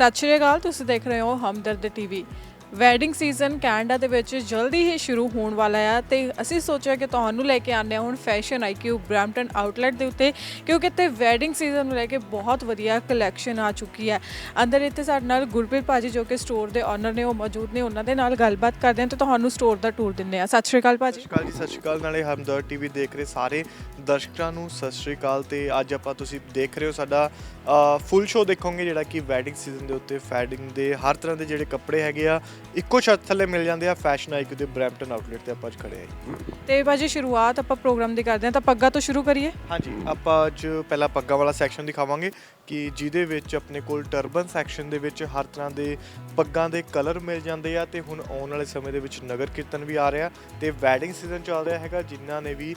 ਸਤਿ ਸ਼੍ਰੀ ਅਕਾਲ ਤੁਸੀਂ ਦੇਖ ਰਹੇ ਹੋ Hamdard TV. Wedding season Canada ਦੇ ਵਿੱਚ ਜਲਦੀ ਹੀ ਸ਼ੁਰੂ ਹੋਣ ਵਾਲਾ ਆ ਤੇ ਅਸੀਂ ਸੋਚਿਆ ਕਿ ਤੁਹਾਨੂੰ ਲੈ ਕੇ ਆਉਂਦੇ ਹਾਂ ਹੁਣ ਫੈਸ਼ਨ ਆਈਕਿਊ ਬ੍ਰੈਂਪਟਨ ਆਊਟਲੈਟ ਦੇ ਉੱਤੇ, ਕਿਉਂਕਿ ਇੱਥੇ ਵੈਡਿੰਗ ਸੀਜ਼ਨ ਨੂੰ ਲੈ ਕੇ ਬਹੁਤ ਵਧੀਆ ਕਲੈਕਸ਼ਨ ਆ ਚੁੱਕੀ ਹੈ। ਅੰਦਰ ਇੱਥੇ ਸਾਡੇ ਨਾਲ ਗੁਰਪ੍ਰੀਤ ਭਾਜੀ ਜੋ ਕਿ ਸਟੋਰ ਦੇ ਓਨਰ ਨੇ, ਉਹ ਮੌਜੂਦ ਨੇ, ਉਹਨਾਂ ਦੇ ਨਾਲ ਗੱਲਬਾਤ ਕਰਦੇ ਹਾਂ ਤੇ ਤੁਹਾਨੂੰ ਸਟੋਰ ਦਾ ਟੂਰ ਦਿੰਦੇ ਆ ਸਤਿ ਸ਼੍ਰੀ ਅਕਾਲ ਭਾਜੀ। ਸਤਿ ਸ਼੍ਰੀ ਅਕਾਲ ਜੀ, ਸਤਿ ਸ਼੍ਰੀ ਅਕਾਲ। ਨਾਲੇ ਹਮਦਰ ਟੀਵੀ ਦੇਖ ਰਹੇ ਸਾਰੇ ਦਰਸ਼ਕਾਂ ਨੂੰ ਸਤਿ ਸ਼੍ਰੀ ਅਕਾਲ ਤੇ ਅੱਜ ਆਪਾਂ ਤੁਸੀਂ ਦੇਖ ਰਹੇ ਹੋ ਸਾਡਾ ਫੁੱਲ ਸ਼ੋਅ ਦੇਖੋਗੇ ਜਿਹੜਾ ਕਿ ਵੈਡਿੰਗ ਸੀਜ਼ਨ ਦੇ ਉੱਤੇ, ਫੈਡਿੰਗ ਦੇ ਹਰ ਤਰ੍ਹਾਂ ਦੇ ਜਿਹੜੇ ਕੱਪੜੇ ਹੈਗੇ ਆ ਇੱਕੋ ਛੱਤ ਥੱਲੇ ਮਿਲ ਜਾਂਦੇ ਆ ਫੈਸ਼ਨ ਆਈਕੂ ਦੇ ਬ੍ਰੈਂਪਟਨ ਆਊਟਲੈਟ ਤੇ ਆਪਾਂ ਅੱਜ ਖੜੇ ਆ ਜੀ। ਤੇ ਭਾਜੀ ਸ਼ੁਰੂਆਤ ਆਪਾਂ ਪ੍ਰੋਗਰਾਮ ਦੀ ਕਰਦੇ ਹਾਂ ਤਾਂ ਪੱਗਾ ਤੋਂ ਸ਼ੁਰੂ ਕਰੀਏ ਹਾਂਜੀ ਆਪਾਂ ਅੱਜ ਪਹਿਲਾਂ ਪੱਗਾਂ ਵਾਲਾ ਸੈਕਸ਼ਨ ਦਿਖਾਵਾਂਗੇ ਕਿ ਜਿਹਦੇ ਵਿੱਚ ਆਪਣੇ ਕੋਲ ਟਰਬਨ ਸੈਕਸ਼ਨ ਦੇ ਵਿੱਚ ਹਰ ਤਰ੍ਹਾਂ ਦੇ ਪੱਗਾਂ ਦੇ ਕਲਰ ਮਿਲ ਜਾਂਦੇ ਆ ਤੇ ਹੁਣ ਆਉਣ ਵਾਲੇ ਸਮੇਂ ਦੇ ਵਿੱਚ ਨਗਰ ਕੀਰਤਨ ਵੀ ਆ ਰਿਹਾ ਤੇ ਵੈਡਿੰਗ ਸੀਜ਼ਨ ਚੱਲ ਰਿਹਾ ਹੈਗਾ, ਜਿਨ੍ਹਾਂ ਨੇ ਵੀ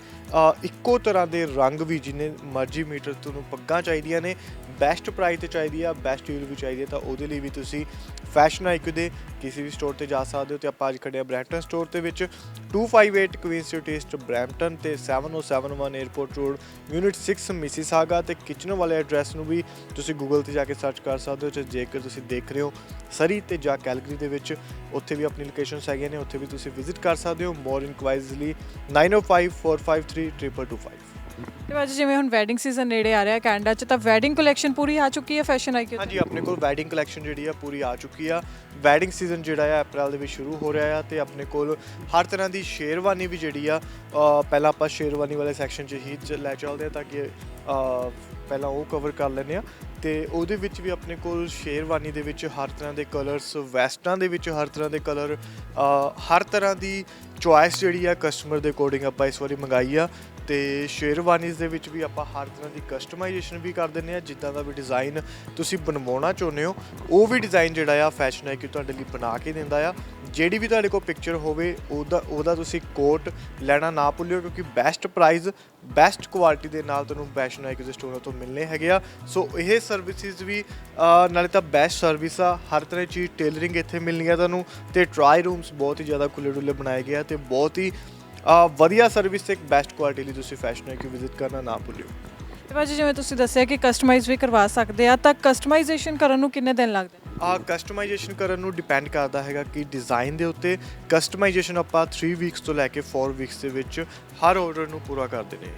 ਇੱਕੋ ਤਰ੍ਹਾਂ ਦੇ ਰੰਗ ਵੀ ਜਿੰਨੇ ਮਰਜ਼ੀ ਮੀਟਰ ਤੁਹਾਨੂੰ ਪੱਗਾਂ ਚਾਹੀਦੀਆਂ ਨੇ ਬੈਸਟ ਪ੍ਰਾਈਸ ਤੇ ਚਾਹੀਦੀ ਆ ਬੈਸਟ ਡੀਲ ਵੀ ਚਾਹੀਦੀ ਆ, ਤਾਂ ਉਹਦੇ ਲਈ ਵੀ ਤੁਸੀਂ ਫੈਸ਼ਨ ਆਈਕੂ ਦੇ ਕਿਸੇ ਵੀ ਸਟੋਰ ਤੇ ਜਾ ਸਕਦੇ ਹੋ ਤੇ ਆਪਾਂ ਅੱਜ ਖੜੇ ਆ ਬ੍ਰੈਂਪਟਨ ਸਟੋਰ ਦੇ ਵਿੱਚ। 258 ਕੁਈਨ ਸਟਰੀਟ ਈਸਟ ਬ੍ਰੈਂਪਟਨ ਤੇ 7071 에어ਪੋਰਟ ਰੋਡ ਯੂਨਿਟ 6 ਮਿਸੀਸਾਗਾ ਤੇ ਕਿਚਨ ਵਾਲੇ ਐਡਰੈਸ ਨੂੰ ਵੀ ਤੁਸੀਂ ਗੂਗਲ ਤੇ ਜਾ ਕੇ ਸਰਚ ਕਰ ਸਕਦੇ ਹੋ ਤੇ ਜੇਕਰ ਤੁਸੀਂ ਦੇਖ ਰਹੇ ਹੋ ਸਰੀ ਤੇ ਜਾਂ ਕੈਲਗਰੀ ਦੇ ਵਿੱਚ ਉੱਥੇ ਵੀ ਆਪਣੀ ਲੋਕੇਸ਼ਨਸ ਹੈਗੀਆਂ ਨੇ, ਉੱਥੇ ਵੀ ਤੁਸੀਂ ਵਿਜ਼ਿਟ ਕਰ ਸਕਦੇ ਹੋ। ਮੋਰ ਇਨਕੁਆਇਰੀਜ਼ ਲਈ 9054532225 ਤੇ ਭਾਜੀ ਜਿਵੇਂ ਹੁਣ ਵੈਡਿੰਗ ਸੀਜ਼ਨ ਨੇੜੇ ਆ ਰਿਹਾ ਕੈਨੇਡਾ 'ਚ ਤਾਂ ਵੈਡਿੰਗ ਕਲੈਕਸ਼ਨ ਪੂਰੀ ਆ ਚੁੱਕੀ ਹੈ ਫੈਸ਼ਨ ਆਈਕਿਊ ਹਾਂਜੀ ਆਪਣੇ ਕੋਲ ਵੈਡਿੰਗ ਕਲੈਕਸ਼ਨ ਜਿਹੜੀ ਆ ਪੂਰੀ ਆ ਚੁੱਕੀ ਆ। ਵੈਡਿੰਗ ਸੀਜ਼ਨ ਜਿਹੜਾ ਆ ਅਪ੍ਰੈਲ ਦੇ ਵਿੱਚ ਸ਼ੁਰੂ ਹੋ ਰਿਹਾ ਆ ਤੇ ਆਪਣੇ ਕੋਲ ਹਰ ਤਰ੍ਹਾਂ ਦੀ ਸ਼ੇਰਵਾਨੀ ਵੀ ਜਿਹੜੀ ਆ ਅ, ਪਹਿਲਾਂ ਆਪਾਂ ਸ਼ੇਰਵਾਨੀ ਵਾਲੇ ਸੈਕਸ਼ਨ 'ਚ ਹੀ ਚ- ਲੈ ਚੱਲਦੇ ਆ ਤਾਂ ਕਿ ਅ, ਪਹਿਲਾਂ ਉਹ ਕਵਰ ਕਰ ਲੈਂਦੇ ਆ। ਤੇ ਉਹਦੇ ਵਿੱਚ ਵੀ ਆਪਣੇ ਕੋਲ ਸ਼ੇਰਵਾਨੀ ਦੇ ਵਿੱਚ ਹਰ ਤਰ੍ਹਾਂ ਦੇ ਕਲਰਸ ਵੈਸਟਾਂ ਦੇ ਵਿੱਚ ਹਰ ਤਰ੍ਹਾਂ ਦੇ ਕਲਰ ਹਰ ਤਰ੍ਹਾਂ ਦੀ ਚੁਆਇਸ ਜਿਹੜੀ ਆ ਕਸਟਮਰ ਦੇ ਅਕੋਰਡਿੰਗ ਆਪਾਂ ਇਸ ਵਾਰੀ ਮੰਗਾਈ ਆ। ਤੇ ਸ਼ੇਰਵਾਨੀਜ਼ ਦੇ ਵਿੱਚ ਵੀ ਆਪਾਂ ਹਰ ਤਰ੍ਹਾਂ ਦੀ ਕਸਟਮਾਈਜੇਸ਼ਨ ਵੀ ਕਰ ਦਿੰਦੇ ਆ ਜਿੱਦਾਂ ਦਾ ਵੀ ਡਿਜ਼ਾਈਨ ਤੁਸੀਂ ਬਣਵਾਉਣਾ ਚਾਹੁੰਦੇ ਹੋ, ਉਹ ਵੀ ਡਿਜ਼ਾਈਨ ਜਿਹੜਾ ਆ ਫੈਸ਼ਨ ਹੈ ਕਿ ਤੁਹਾਡੇ ਲਈ ਬਣਾ ਕੇ ਦਿੰਦਾ ਆ। ਜਿਹੜੀ ਵੀ ਤੁਹਾਡੇ ਕੋਲ ਪਿਕਚਰ ਹੋਵੇ, ਉਹਦਾ ਉਹਦਾ ਤੁਸੀਂ ਕੋਟ ਲੈਣਾ ਨਾ ਭੁੱਲਿਓ, ਕਿਉਂਕਿ ਬੈਸਟ ਪ੍ਰਾਈਸ ਬੈਸਟ ਕੁਆਲਿਟੀ ਦੇ ਨਾਲ ਤੁਹਾਨੂੰ ਫੈਸ਼ਨ ਹੈ ਸਟੋਰਾਂ ਤੋਂ ਮਿਲਨੇ ਹੈਗੇ ਆ। ਸੋ ਇਹ ਸਰਵਿਸਿਜ਼ ਵੀ ਨਾਲੇ ਤਾਂ ਬੈਸਟ ਸਰਵਿਸ ਆ, ਹਰ ਤਰ੍ਹਾਂ ਦੀ ਚੀਜ਼ ਟੇਲਰਿੰਗ ਇੱਥੇ ਮਿਲਣੀ ਆ ਤੁਹਾਨੂੰ, ਤੇ ਟਰਾਈ ਰੂਮਸ ਬਹੁਤ ਹੀ ਜ਼ਿਆਦਾ ਖੁੱਲੇ ਡੁੱਲੇ ਬਣਾਏ ਗਏ ਆ, ਤੇ ਬਹੁਤ ਹੀ ਵਧੀਆ ਸਰਵਿਸ ਤੇ ਇੱਕ ਬੈਸਟ ਕੁਆਲਿਟੀ ਲਈ ਤੁਸੀਂ ਫੈਸ਼ਨ ਹੈ ਕਿ ਵਿਜ਼ਿਟ ਕਰਨਾ ਨਾ ਭੁੱਲਿਓ ਤੇ ਭਾਜੀ ਜਿਵੇਂ ਤੁਸੀਂ ਦੱਸਿਆ ਕਿ ਕਸਟਮਾਈਜ਼ ਵੀ ਕਰਵਾ ਸਕਦੇ ਆ ਤਾਂ ਕਸਟਮਾਈਜ਼ੇਸ਼ਨ ਕਰਨ ਨੂੰ ਕਿੰਨੇ ਦਿਨ ਲੱਗਦੇ? ਆ ਕਸਟਮਾਈਜੇਸ਼ਨ ਕਰਨ ਨੂੰ ਡਿਪੈਂਡ ਕਰਦਾ ਹੈਗਾ ਕਿ ਡਿਜ਼ਾਈਨ ਦੇ ਉੱਤੇ ਕਸਟਮਾਈਜੇਸ਼ਨ ਆਪਾਂ 3 ਵੀਕਸ ਤੋਂ ਲੈ ਕੇ 4 ਵੀਕਸ ਦੇ ਵਿੱਚ ਹਰ ਆਰਡਰ ਨੂੰ ਪੂਰਾ ਕਰਦੇ ਨੇ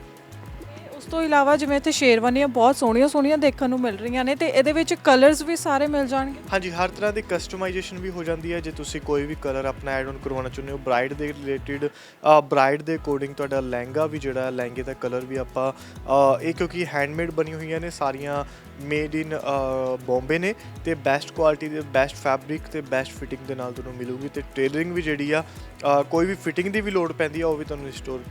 ਉਸ ਤੋਂ ਇਲਾਵਾ ਜਿਵੇਂ ਇੱਥੇ ਸ਼ੇਰਵਾਨੀਆਂ ਬਹੁਤ ਸੋਹਣੀਆਂ ਸੋਹਣੀਆਂ ਦੇਖਣ ਨੂੰ ਮਿਲ ਰਹੀਆਂ ਨੇ ਤੇ ਇਹਦੇ ਵਿੱਚ ਕਲਰਸ ਵੀ ਸਾਰੇ ਮਿਲ ਜਾਣਗੇ। ਹਾਂਜੀ, ਹਰ ਤਰ੍ਹਾਂ ਦੀ ਕਸਟਮਾਈਜੇਸ਼ਨ ਵੀ ਹੋ ਜਾਂਦੀ ਹੈ। ਜੇ ਤੁਸੀਂ ਕੋਈ ਵੀ ਕਲਰ ਆਪਣਾ ਐਡ ਆਨ ਕਰਵਾਉਣਾ ਚਾਹੁੰਦੇ ਹੋ ਬ੍ਰਾਈਡ ਦੇ ਰਿਲੇਟਡ ਬ੍ਰਾਈਡ ਦੇ ਅਕੋਰਡਿੰਗ ਤੁਹਾਡਾ ਲਹਿੰਗਾ ਵੀ ਜਿਹੜਾ ਲਹਿੰਗੇ ਦਾ ਕਲਰ ਵੀ ਆਪਾਂ ਇਹ ਕਿਉਂਕਿ ਹੈਂਡਮੇਡ ਬਣੀ ਹੋਈਆਂ ਨੇ, ਸਾਰੀਆਂ ਮੇਡ ਇਨ ਬੰਬੇ ਨੇ ਤੇ ਬੈਸਟ ਕੁਆਲਿਟੀ ਦੇ ਬੈਸਟ ਫੈਬਰਿਕ ਤੇ ਬੈਸਟ ਫਿਟਿੰਗ ਦੇ ਨਾਲ ਤੁਹਾਨੂੰ ਮਿਲੂਗੀ ਤੇ ਟੇਲਰਿੰਗ ਵੀ ਜਿਹੜੀ ਆ ਕੋਈ ਵੀ ਫਿਟਿੰਗ ਦੀ ਵੀ ਲੋੜ ਪੈਂਦੀ ਆ, ਉਹ ਵੀ ਤੁਹਾਨੂੰ ਸਟੋਰ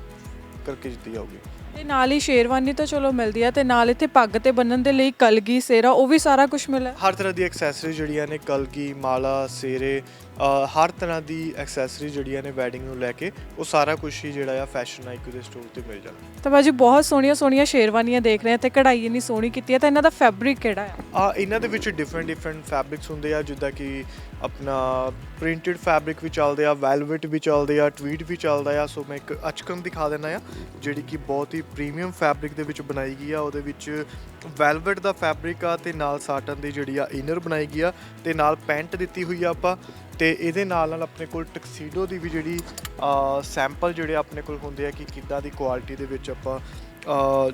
ਕਰਕੇ ਦਿੱਤੀ ਜਾਊਗੀ। ਤੇ ਨਾਲ ਹੀ ਸ਼ੇਰਵਾਨੀ ਤਾਂ ਚਲੋ ਮਿਲਦੀ ਆ ਤੇ ਨਾਲ ਇੱਥੇ ਪੱਗ ਤੇ ਬੰਨਣ ਦੇ ਲਈ ਕਲਗੀ ਸੇਰਾ ਉਹ ਵੀ ਸਾਰਾ ਕੁਝ ਮਿਲਿਆ। ਹਰ ਤਰ੍ਹਾਂ ਦੀ ਐਕਸੈਸਰੀ ਜਿਹੜੀਆਂ ਨੇ ਕਲਗੀ ਮਾਲਾ ਸੇਰੇ ਅ, ਹਰ ਤਰ੍ਹਾਂ ਦੀ ਐਕਸੈਸਰੀ ਜਿਹੜੀਆਂ ਨੇ ਵੈਡਿੰਗ ਨੂੰ ਲੈ ਕੇ ਉਹ ਸਾਰਾ ਕੁਝ ਹੀ ਜਿਹੜਾ ਆ ਫੈਸ਼ਨ ਆਈਕੂ ਦੇ ਸਟੋਰ ਤੇ ਮਿਲ ਜਾਂਦਾ। ਤਾਂ ਭਾਜੀ ਬਹੁਤ ਸੋਹਣੀਆਂ ਸੋਹਣੀਆਂ ਸ਼ੇਰਵਾਨੀਆਂ ਦੇਖ ਰਹੇ ਆ ਤੇ ਕਢਾਈ ਇੰਨੀ ਸੋਹਣੀ ਕੀਤੀ ਹੈ ਤਾਂ ਇਹਨਾਂ ਦਾ ਫੈਬਰਿਕ ਕਿਹੜਾ ਆ? ਆ ਇਹਨਾਂ ਦੇ ਵਿੱਚ ਡਿਫਰੈਂਟ ਡਿਫਰੈਂਟ ਫੈਬਰਿਕਸ ਹੁੰਦੇ ਆ ਜਿੱਦਾਂ ਕਿ ਆਪਣਾ ਪ੍ਰਿੰਟਡ ਫੈਬਰਿਕ ਵੀ ਚੱਲਦੇ ਆ, ਵੈਲਵਟ ਵੀ ਚੱਲਦੇ ਆ, ਟਵੀਟ ਵੀ ਚੱਲਦਾ ਆ। ਸੋ ਮੈਂ ਇੱਕ ਅਚਕਨ ਦਿਖਾ ਦਿੰਦਾ ਆ, ਜਿਹੜੀ ਕਿ ਬਹੁਤ ਹੀ ਪ੍ਰੀਮੀਅਮ ਫੈਬਰਿਕ ਦੇ ਵਿੱਚ ਬਣਾਈ ਗਈ ਆ। ਉਹਦੇ ਵਿੱਚ ਵੈਲਵਟ ਦਾ ਫੈਬਰਿਕ ਆ ਤੇ ਨਾਲ ਸਾਟਨ ਦੀ ਜਿਹੜੀ ਆ ਇਨਰ ਬਣਾਈ ਗਈ ਆ ਤੇ ਨਾਲ ਪੈਂਟ ਦਿੱਤੀ ਹੋਈ ਆ ਆਪਾਂ। ਤੇ ਇਹਦੇ ਨਾਲ ਨਾਲ ਆਪਣੇ ਕੋਲ ਟਕਸੀਡੋ ਦੀ ਵੀ ਜਿਹੜੀ ਸੈਂਪਲ ਜਿਹੜੇ ਆਪਣੇ ਕੋਲ ਹੁੰਦੇ ਆ ਕਿ ਕਿੱਦਾਂ ਦੀ ਕੁਆਲਿਟੀ ਦੇ ਵਿੱਚ ਆਪਾਂ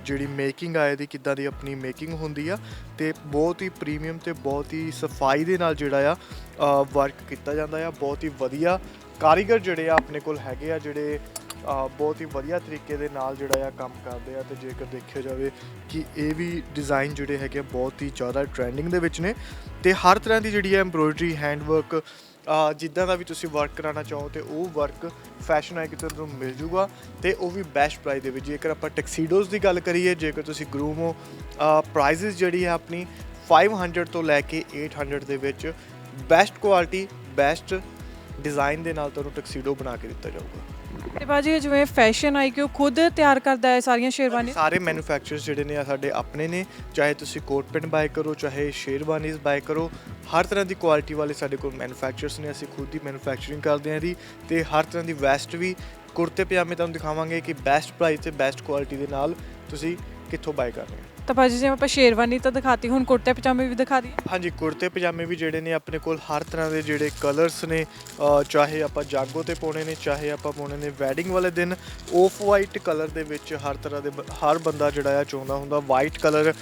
ਜਿਹੜੀ ਮੇਕਿੰਗ ਆ, ਇਹਦੀ ਕਿੱਦਾਂ ਦੀ ਆਪਣੀ ਮੇਕਿੰਗ ਹੁੰਦੀ ਆ, ਤੇ ਬਹੁਤ ਹੀ ਪ੍ਰੀਮੀਅਮ ਤੇ ਬਹੁਤ ਹੀ ਸਫ਼ਾਈ ਦੇ ਨਾਲ ਜਿਹੜਾ ਆ ਵਰਕ ਕੀਤਾ ਜਾਂਦਾ ਆ। ਬਹੁਤ ਹੀ ਵਧੀਆ ਕਾਰੀਗਰ ਜਿਹੜੇ ਆ, ਆਪਣੇ ਕੋਲ ਹੈਗੇ ਆ, ਜਿਹੜੇ ਬਹੁਤ ਹੀ ਵਧੀਆ ਤਰੀਕੇ ਦੇ ਨਾਲ ਜਿਹੜਾ ਆ ਕੰਮ ਕਰਦੇ ਆ। ਤੇ ਜੇਕਰ ਦੇਖਿਆ ਜਾਵੇ ਕਿ ਇਹ ਵੀ ਡਿਜ਼ਾਈਨ ਜਿਹੜੇ ਹੈਗੇ ਆ, ਬਹੁਤ ਹੀ ਜ਼ਿਆਦਾ ਟ੍ਰੈਂਡਿੰਗ ਦੇ ਵਿੱਚ ਨੇ। ਤੇ ਹਰ ਤਰ੍ਹਾਂ ਦੀ ਜਿਹੜੀ ਹੈ ਐਮਬ੍ਰੋਇਡਰੀ ਹੈਂਡਵਰਕ ਜਿੱਦਾਂ ਦਾ ਵੀ ਤੁਸੀਂ ਵਰਕ ਕਰਾਉਣਾ ਚਾਹੋ ਤੇ ਉਹ ਵਰਕ ਫੈਸ਼ਨ ਹੈ ਕਿ ਮਿਲ ਜੂਗਾ ਤੇ ਉਹ ਵੀ ਬੈਸਟ ਪ੍ਰਾਈਸ ਦੇ ਵਿੱਚ। ਜੇਕਰ ਆਪਾਂ ਟੈਕਸੀਡੋਜ਼ ਦੀ ਗੱਲ ਕਰੀਏ, ਜੇਕਰ ਤੁਸੀਂ ਗਰੂਮ ਹੋ ਪ੍ਰਾਈਸਿਸ ਜਿਹੜੀ ਹੈ ਆਪਣੀ 500 ਤੋਂ ਲੈ ਕੇ 800 ਦੇ ਵਿੱਚ ਬੈਸਟ ਕੁਆਲਿਟੀ ਬੈਸਟ ਡਿਜ਼ਾਈਨ ਦੇ ਨਾਲ ਤੁਹਾਨੂੰ ਟੈਕਸੀਡੋ ਬਣਾ ਕੇ ਦਿੱਤਾ ਜਾਊਗਾ। ਤੇ ਭਾਜੀ ਇਹ ਜਿਵੇਂ ਫੈਸ਼ਨ ਆਈਕਿਊ ਖੁਦ ਤਿਆਰ ਕਰਦਾ ਹੈ ਸਾਰੀਆਂ ਸ਼ੇਰਵਾਨੀਆਂ? ਸਾਰੇ ਮੈਨੂਫੈਕਚਰਰਸ ਜਿਹੜੇ ਨੇ ਆ ਸਾਡੇ ਆਪਣੇ ਨੇ ਚਾਹੇ ਤੁਸੀਂ ਕੋਟ ਪੈਂਟ ਬਾਏ ਕਰੋ ਚਾਹੇ ਸ਼ੇਰਵਾਨੀਜ਼ ਬਾਏ ਕਰੋ ਹਰ ਤਰ੍ਹਾਂ ਦੀ ਕੁਆਲਿਟੀ ਵਾਲੇ ਸਾਡੇ ਕੋਲ ਮੈਨੂਫੈਕਚਰਰਸ ਨੇ ਅਸੀਂ ਖੁਦ ਹੀ ਮੈਨੂਫੈਕਚਰਿੰਗ ਕਰਦੇ ਹਾਂ ਇਹਦੀ ਤੇ ਹਰ ਤਰ੍ਹਾਂ ਦੀ ਵੈਸਟ ਵੀ ਕੁੜਤੇ ਪਜਾਮੇ ਤੁਹਾਨੂੰ ਦਿਖਾਵਾਂਗੇ ਕਿ ਬੈਸਟ ਪ੍ਰਾਈਸ ਤੇ ਬੈਸਟ ਕੁਆਲਿਟੀ ਦੇ ਨਾਲ ਤੁਸੀਂ ਕਿੱਥੋਂ ਬਾਏ ਕਰਨੇ ਆ। ਤਾਂ ਭਾਜੀ ਜਿਵੇਂ ਆਪਾਂ ਸ਼ੇਰਵਾਨੀ ਤਾਂ ਦਿਖਾਤੀ ਹੁਣ ਕੁੜਤੇ ਪਜਾਮੇ ਵੀ ਦਿਖਾ ਦਈਏ। ਹਾਂਜੀ ਕੁੜਤੇ ਪਜਾਮੇ ਵੀ ਜਿਹੜੇ ਨੇ ਆਪਣੇ ਕੋਲ ਹਰ ਤਰ੍ਹਾਂ ਦੇ ਜਿਹੜੇ ਕਲਰਸ ਨੇ ਅ, ਚਾਹੇ ਆਪਾਂ ਜਾਗੋ ਤੇ ਪਾਉਣੇ ਨੇ ਚਾਹੇ ਆਪਾਂ ਪਾਉਣੇ ਨੇ ਵੈਡਿੰਗ ਵਾਲੇ ਦਿਨ ਆਫ ਵਾਈਟ ਕਲਰ ਦੇ ਵਿੱਚ ਹਰ ਤਰ੍ਹਾਂ ਦੇ ਬ- ਹਰ ਬੰਦਾ ਜਿਹੜਾ ਆ ਚਾਹੁੰਦਾ ਹੁੰਦਾ ਵਾਈਟ ਕਲਰ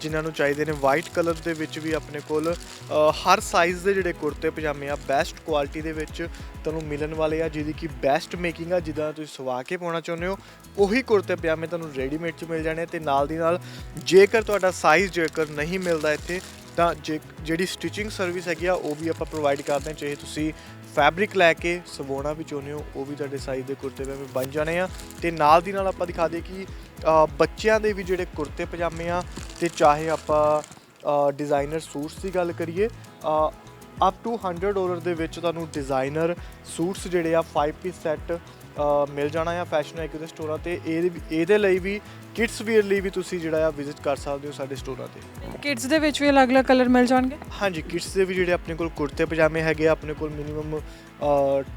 ਜਿਨ੍ਹਾਂ ਨੂੰ ਚਾਹੀਦੇ ਨੇ ਵਾਈਟ ਕਲਰ ਦੇ ਵਿੱਚ ਵੀ ਆਪਣੇ ਕੋਲ ਅ, ਹਰ ਸਾਈਜ਼ ਦੇ ਜਿਹੜੇ ਕੁੜਤੇ ਪਜਾਮੇ ਆ ਬੈਸਟ ਕੁਆਲਿਟੀ ਦੇ ਵਿੱਚ ਤੁਹਾਨੂੰ ਮਿਲਣ ਵਾਲੇ ਆ ਜਿਹਦੀ ਕਿ ਬੈਸਟ ਮੇਕਿੰਗ ਆ ਜਿੱਦਾਂ ਤੁਸੀਂ ਸਵਾ ਕੇ ਪਾਉਣਾ ਚਾਹੁੰਦੇ ਹੋ ਉਹੀ ਕੁੜਤੇ ਪਜਾਮੇ ਤੁਹਾਨੂੰ ਰੈਡੀਮੇਡ ਚ ਮਿਲ ਜਾਣੇ ਤੇ ਨਾਲ ਦੀ ਨਾਲ ਜੇਕਰ ਤੁਹਾਡਾ ਸਾਈਜ਼ ਜੇਕਰ ਨਹੀਂ ਮਿਲਦਾ ਇੱਥੇ, ਤਾਂ ਜੇ ਜਿਹੜੀ ਸਟਿਚਿੰਗ ਸਰਵਿਸ ਹੈਗੀ ਆ, ਉਹ ਵੀ ਆਪਾਂ ਪ੍ਰੋਵਾਈਡ ਕਰਦੇ ਹਾਂ। ਚਾਹੇ ਤੁਸੀਂ ਫੈਬਰਿਕ ਲੈ ਕੇ ਸਵਾਉਣਾ ਵੀ ਚਾਹੁੰਦੇ ਹੋ, ਉਹ ਵੀ ਤੁਹਾਡੇ ਸਾਈਜ਼ ਦੇ ਕੁੜਤੇ ਪਜਾਮੇ ਬਣ ਜਾਣੇ ਆ। ਤੇ ਨਾਲ ਦੀ ਨਾਲ ਆਪਾਂ ਦਿਖਾ ਦੇ ਕਿ ਬੱਚਿਆਂ ਦੇ ਵੀ ਜਿਹੜੇ ਕੁੜਤੇ ਪਜਾਮੇ ਆ, ਤੇ ਚਾਹੇ ਆਪਾਂ ਡਿਜ਼ਾਈਨਰ ਸੂਟਸ ਦੀ ਗੱਲ ਕਰੀਏ ਅਪ ਟੂ 100 ਡਾਲਰ ਦੇ ਵਿੱਚ ਤੁਹਾਨੂੰ ਡਿਜ਼ਾਈਨਰ ਸੂਟਸ ਜਿਹੜੇ ਆ 5 ਪੀਸ ਸੈੱਟ ਮਿਲ ਜਾਣਾ ਆ ਫੈਸ਼ਨ ਆਈਕੂ ਦੇ ਸਟੋਰਾਂ ਤੇ ਇਹਦੇ ਇਹਦੇ ਲਈ ਵੀ ਕਿਡਸ ਵੀਅਰ ਲਈ ਵੀ ਤੁਸੀਂ ਜਿਹੜਾ ਆ ਵਿਜ਼ਿਟ ਕਰ ਸਕਦੇ ਹੋ ਸਾਡੇ ਸਟੋਰਾਂ ਤੇ। ਕਿਡਸ ਦੇ ਵਿੱਚ ਵੀ ਅਲੱਗ-ਅਲੱਗ ਕਲਰ ਮਿਲ ਜਾਣਗੇ? ਹਾਂਜੀ ਕਿਡਸ ਦੇ ਵੀ ਜਿਹੜੇ ਆਪਣੇ ਕੋਲ ਕੁੜਤੇ ਪਜਾਮੇ ਹੈਗੇ ਆ ਆਪਣੇ ਕੋਲ ਮਿਨੀਮਮ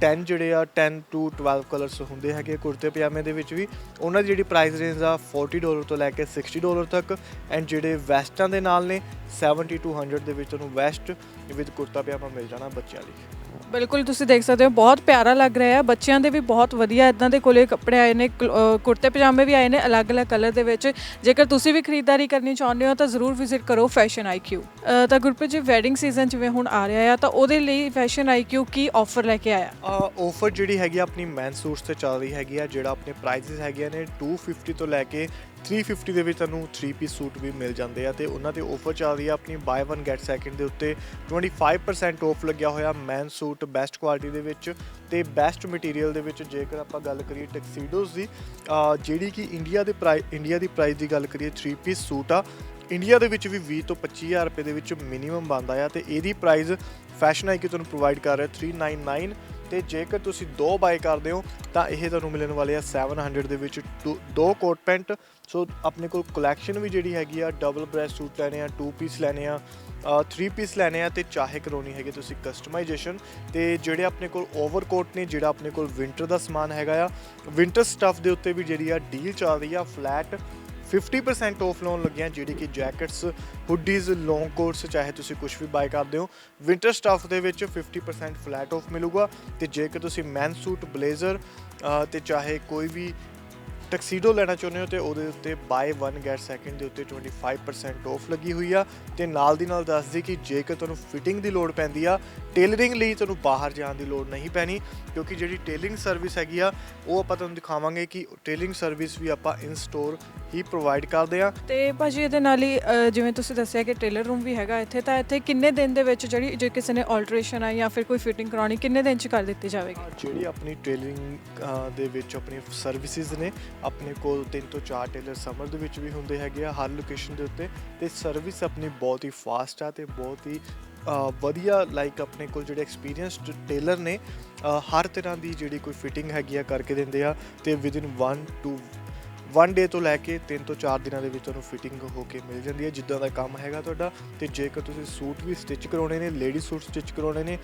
10 ਜਿਹੜੇ ਆ 10 ਟੂ 12 ਕਲਰਸ ਹੁੰਦੇ ਹੈਗੇ ਕੁੜਤੇ ਪਜਾਮੇ ਦੇ ਵਿੱਚ ਵੀ। ਉਹਨਾਂ ਦੀ ਜਿਹੜੀ ਪ੍ਰਾਈਸ ਰੇਂਜ ਆ 40 ਡਾਲਰ ਤੋਂ ਲੈ ਕੇ 60 ਡਾਲਰ ਤੱਕ। ਐਂਡ ਜਿਹੜੇ ਵੈਸਟਾਂ ਦੇ ਨਾਲ ਨੇ 70 ਟੂ 100 ਦੇ ਵਿੱਚ ਤੁਹਾਨੂੰ ਵੈਸਟ ਵਿਦ ਕੁੜਤਾ ਪਜਾਮਾ ਮਿਲ ਜਾਣਾ ਬੱਚਿਆਂ ਲਈ। ਬਿਲਕੁਲ ਤੁਸੀਂ ਦੇਖ ਸਕਦੇ ਹੋ, ਬਹੁਤ ਪਿਆਰਾ ਲੱਗ ਰਿਹਾ ਹੈ। ਬੱਚਿਆਂ ਦੇ ਵੀ ਬਹੁਤ ਵਧੀਆ ਇਦਾਂ ਦੇ ਕੋਲੇ ਕੱਪੜੇ ਆਏ ਨੇ, ਕਲ- ਅਹ, ਕੁੜਤੇ ਪਜਾਮੇ ਵੀ ਆਏ ਨੇ ਅਲੱਗ-ਅਲੱਗ ਕਲਰ ਦੇ ਵਿੱਚ। ਜੇਕਰ ਤੁਸੀਂ ਵੀ ਖਰੀਦਦਾਰੀ ਕਰਨੀ ਚਾਹੁੰਦੇ ਹੋ, ਤਾਂ ਜ਼ਰੂਰ ਵਿਜ਼ਿਟ ਕਰੋ ਫੈਸ਼ਨ ਆਈਕਿਊ ਤਾਂ ਗੁਰਪ੍ਰੀਤ ਜੀ, ਵੈਡਿੰਗ ਸੀਜ਼ਨ ਜਿਵੇਂ ਹੁਣ ਆ ਰਿਹਾ ਆ, ਤਾਂ ਉਹਦੇ ਲਈ ਫੈਸ਼ਨ ਆਈਕਿਊ ਕੀ ਆਫਰ ਲੈ ਕੇ ਆਇਆ? ਆਫਰ ਜਿਹੜੀ ਹੈਗੀ ਆ, ਆਪਣੀ ਮੈਨ ਸੂਟਸ ਤੇ ਚੱਲ ਰਹੀ ਹੈਗੀ ਆ, ਜਿਹੜਾ ਆਪਣੇ ਪ੍ਰਾਈਸਿਸ ਹੈਗੇ ਨੇ 250 ਤੋਂ ਲੈ ਕੇ 350 ਦੇ ਵਿੱਚ ਤੁਹਾਨੂੰ 3 ਪੀਸ ਸੂਟ ਵੀ ਮਿਲ ਜਾਂਦੇ ਆ ਤੇ ਉਹਨਾਂ ਤੇ ਆਫਰ ਚੱਲ ਰਹੀ ਆ ਆਪਣੀ ਬਾਈ 1 ਗੈਟ ਸੈਕਿੰਡ ਦੇ ਉੱਤੇ। 25% ਆਫ ਲੱਗਿਆ ਹੋਇਆ ਮੈਨ ਸੂਟ ਬੈਸਟ ਕੁਆਲਿਟੀ ਦੇ ਵਿੱਚ ਤੇ ਬੈਸਟ ਮਟੀਰੀਅਲ ਦੇ ਵਿੱਚ ਜੇਕਰ ਆਪਾਂ ਗੱਲ ਕਰੀਏ ਟੈਕਸੀਡੋਜ਼ ਦੀ ਜਿਹੜੀ ਕਿ ਇੰਡੀਆ ਦੇ ਪ੍ਰਾਈਸ ਇੰਡੀਆ ਦੀ ਪ੍ਰਾਈਸ ਦੀ ਗੱਲ ਕਰੀਏ 3 ਪੀਸ ਸੂਟ ਆ। ਇੰਡੀਆ ਦੇ ਵਿੱਚ ਵੀ 20 ਤੋਂ 25000 ਰੁਪਏ ਦੇ ਵਿੱਚ ਮਿਨੀਮਮ ਬਣਦਾ ਆ ਤੇ ਇਹਦੀ ਪ੍ਰਾਈਸ ਫੈਸ਼ਨ ਆਈ ਕਿ ਤੁਹਾਨੂੰ ਪ੍ਰੋਵਾਈਡ ਕਰ ਰਿਹਾ 399 ਤੇ ਜੇਕਰ ਤੁਸੀਂ ਦੋ ਬਾਏ ਕਰਦੇ ਹੋ, ਤਾਂ ਇਹ ਤੁਹਾਨੂੰ ਮਿਲਣ ਵਾਲੇ ਆ 700 ਦੇ ਵਿੱਚ ਦੋ- ਦੋ ਕੋਟ ਪੈਂਟ। ਸੋ ਆਪਣੇ ਕੋਲ ਕਲੈਕਸ਼ਨ ਵੀ ਜਿਹੜੀ ਹੈਗੀ ਆ ਡਬਲ ਬ੍ਰੈਸਟ ਸੂਟ ਲੈਣੇ ਆ 2 ਪੀਸ ਲੈਣੇ ਆ 3 ਪੀਸ ਲੈਣੇ ਆ ਤੇ ਚਾਹੇ ਕਰਾਉਣੀ ਹੈਗੀ ਤੁਸੀਂ ਕਸਟਮਾਈਜੇਸ਼ਨ ਤੇ ਜਿਹੜੇ ਆਪਣੇ ਕੋਲ ਓਵਰਕੋਟ ਨੇ, ਜਿਹੜਾ ਆਪਣੇ ਕੋਲ ਵਿੰਟਰ ਦਾ ਸਮਾਨ ਹੈਗਾ ਆ ਵਿੰਟਰ ਸਟੱਫ ਦੇ ਉੱਤੇ ਵੀ ਜਿਹੜੀ ਆ ਡੀਲ ਚੱਲ ਰਹੀ ਆ ਫਲੈਟ 50% ਆਫ ਲੋਨ ਲੱਗੀਆਂ, ਜਿਹੜੀ ਕਿ ਜੈਕਟਸ ਹੁੱਡੀਜ਼ ਲੌਂਗ ਕੋਟਸ ਚਾਹੇ ਤੁਸੀਂ ਕੁਝ ਵੀ ਬਾਈ ਕਰਦੇ ਹੋ। ਵਿੰਟਰ ਸਟਾਫ ਦੇ ਵਿੱਚ 50% ਫਲੈਟ ਆਫ ਮਿਲੂਗਾ। ਤੇ ਜੇਕਰ ਤੁਸੀਂ ਮੈਨ ਸੂਟ ਬਲੇਜ਼ਰ ਤੇ ਚਾਹੇ ਕੋਈ ਵੀ ਟੈਕਸੀਡੋ ਲੈਣਾ ਚਾਹੁੰਦੇ ਹੋ ਤੇ ਉਹਦੇ ਉੱਤੇ ਬਾਈ 1 ਗੈਟ ਸੈਕਿੰਡ ਦੇ ਉੱਤੇ 25% ਆਫ ਲੱਗੀ ਹੋਈ ਆ ਤੇ ਨਾਲ ਦੀ ਨਾਲ ਦੱਸਦੀ ਕਿ ਜੇਕਰ ਤੁਹਾਨੂੰ ਫਿਟਿੰਗ ਦੀ ਲੋੜ ਪੈਂਦੀ ਆ ਟੇਲਰਿੰਗ ਲਈ ਤੁਹਾਨੂੰ ਬਾਹਰ ਜਾਣ ਦੀ ਲੋੜ ਨਹੀਂ ਪੈਣੀ ਕਿਉਂਕਿ ਜਿਹੜੀ ਟੇਲਰਿੰਗ ਸਰਵਿਸ ਹੈਗੀ ਆ ਉਹ ਆਪਾਂ ਤੁਹਾਨੂੰ ਦਿਖਾਵਾਂਗੇ ਕਿ ਟੇਲਰਿੰਗ ਸਰਵਿਸ ਵੀ ਆਪਾਂ ਇਨ ਸਟੋਰ ਹੀ ਪ੍ਰੋਵਾਈਡ ਕਰਦੇ ਆ। ਤੇ ਭਾਜੀ ਇਹਦੇ ਨਾਲ ਹੀ ਜਿਵੇਂ ਤੁਸੀਂ ਦੱਸਿਆ ਕਿ ਟੇਲਰ ਰੂਮ ਵੀ ਹੈਗਾ ਇੱਥੇ ਤਾਂ ਇੱਥੇ ਕਿੰਨੇ ਦਿਨ ਦੇ ਵਿੱਚ ਜਿਹੜੀ ਜੇ ਕਿਸੇ ਨੇ ਆਲਟਰੇਸ਼ਨ ਆ ਜਾਂ ਫਿਰ ਕੋਈ ਫਿਟਿੰਗ ਕਰਾਉਣੀ ਕਿੰਨੇ ਦਿਨ ਚ ਕਰ ਦਿੱਤੀ ਜਾਵੇਗੀ? ਜਿਹੜੀ ਆਪਣੀ ਟੇਲਰਿੰਗ ਦੇ ਵਿੱਚ ਆਪਣੀ ਸਰਵਿਸਿਜ਼ ਨੇ ਆਪਣੇ ਕੋਲ ਤਿੰਨ ਤੋਂ ਚਾਰ ਟੇਲਰ ਸਮਰ ਦੇ ਵਿੱਚ ਵੀ ਹੁੰਦੇ ਹੈਗੇ ਆ, ਹਰ ਲੋਕੇਸ਼ਨ ਦੇ ਉੱਤੇ ਤੇ ਸਰਵਿਸ ਆਪਣੀ ਬਹੁਤ ਹੀ ਫਾਸਟ ਆ ਤੇ ਬਹੁਤ ਹੀ ਵਧੀਆ ਲਾਈਕ ਆਪਣੇ ਕੋਲ ਜਿਹੜੇ ਐਕਸਪੀਰੀਅੰਸਡ ਟੇਲਰ ਨੇ ਹਰ ਤਰ੍ਹਾਂ ਦੀ ਜਿਹੜੀ ਕੋਈ ਫਿਟਿੰਗ ਹੈਗੀ ਆ ਕਰਕੇ ਦਿੰਦੇ ਆ ਤੇ ਵਿਦਿਨ 1 ਟੂ 1 ਡੇ ਤੋਂ ਲੈ ਕੇ 3 ਤੋਂ 4 ਦਿਨਾਂ ਦੇ ਵਿੱਚ ਤੁਹਾਨੂੰ ਫਿਟਿੰਗ ਹੋ ਕੇ ਮਿਲ ਜਾਂਦੀ ਹੈ ਜਿੱਦਾਂ ਦਾ ਕੰਮ ਹੈਗਾ ਤੁਹਾਡਾ ਤੇ ਜੇਕਰ ਤੁਸੀਂ ਸੂਟ ਵੀ ਸਟਿਚ ਕਰਾਉਣੇ ਨੇ ਲੇਡੀ ਸੂਟ ਸਟਿਚ ਕਰਾਉਣੇ ਨੇ